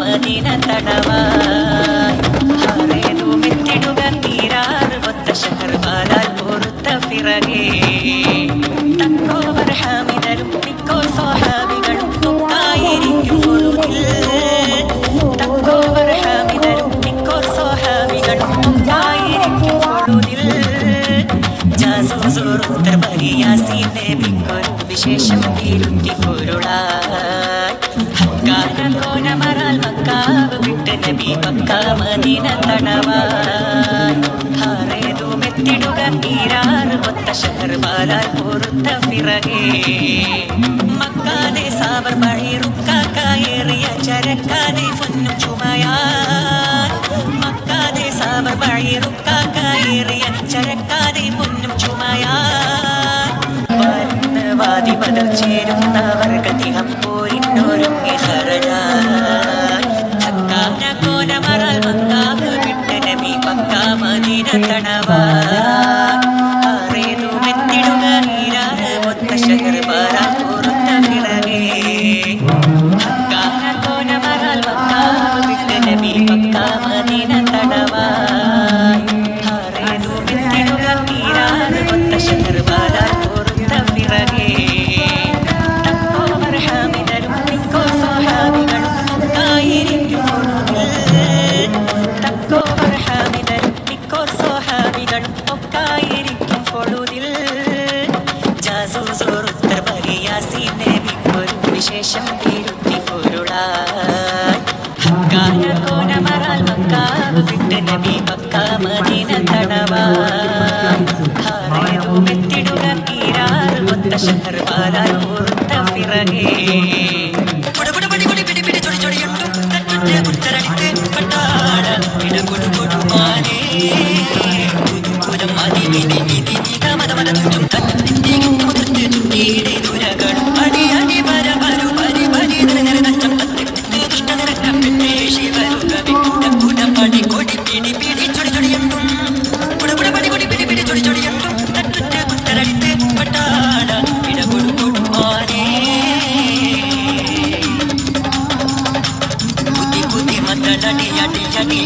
Medina തടവായി മെത്തിടുക നീരാറ് ഒത്ത ഷഹർ പാലാൽ പൊറുത്ത പിറകേ തക്കോവർ ഹാമിദരും മിക്കോ സ്വഹാബികളും തൊക്കായിരിക്കും പൊറുതിൽ തക്കോവർ ഹാമിദരും മിക്കോ സ്വഹാബികളും തൊക്കായിരിക്കും പൊറുതിൽ ജാസൂസുറുത്തർ ബരിയാസി നബിക്കൊരു വിശേഷം തിരുത്തി പൊരുളായി വിട്ട് നബി പക്ക മദീന തടവായി ഹാറേതു മെത്തിടുക നീരാറ് ഒത്ത ഷഹർ പാലാൽ പൊറുത്ത പിറകേ മക്കാതെ സാവർ ബഴിറുക്കായേറിയ ചരക്കാതെ പൊന്നും ചുമയാ മക്കാതെ സാവർ ബഴിറുക്കായേറിയ ചരക്കാതെ പൊന്നും ചുമയാ വാദി ബദൽ ചേരുന്നവർ കതിഹം പോരിന്നൊരുങ്ങി ഹറജാൻ വിശേഷം തിരുത്തി ഹക്കാന കോനമറാൽ മക്കാവ് വിട്ട് നബി മതി മിതി മിതി തുഞ്ചും തട്ടിത്തി മുതിർത്ത് തുന്നീടെ അടി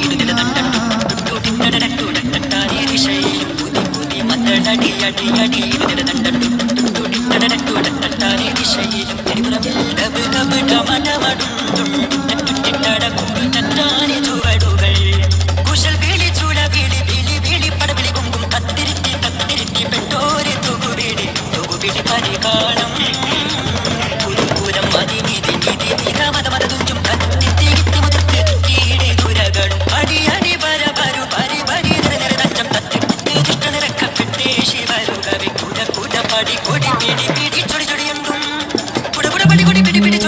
கிச்சொடி சொடி என்றும் புடபுட படி கொடி பிடி பிடி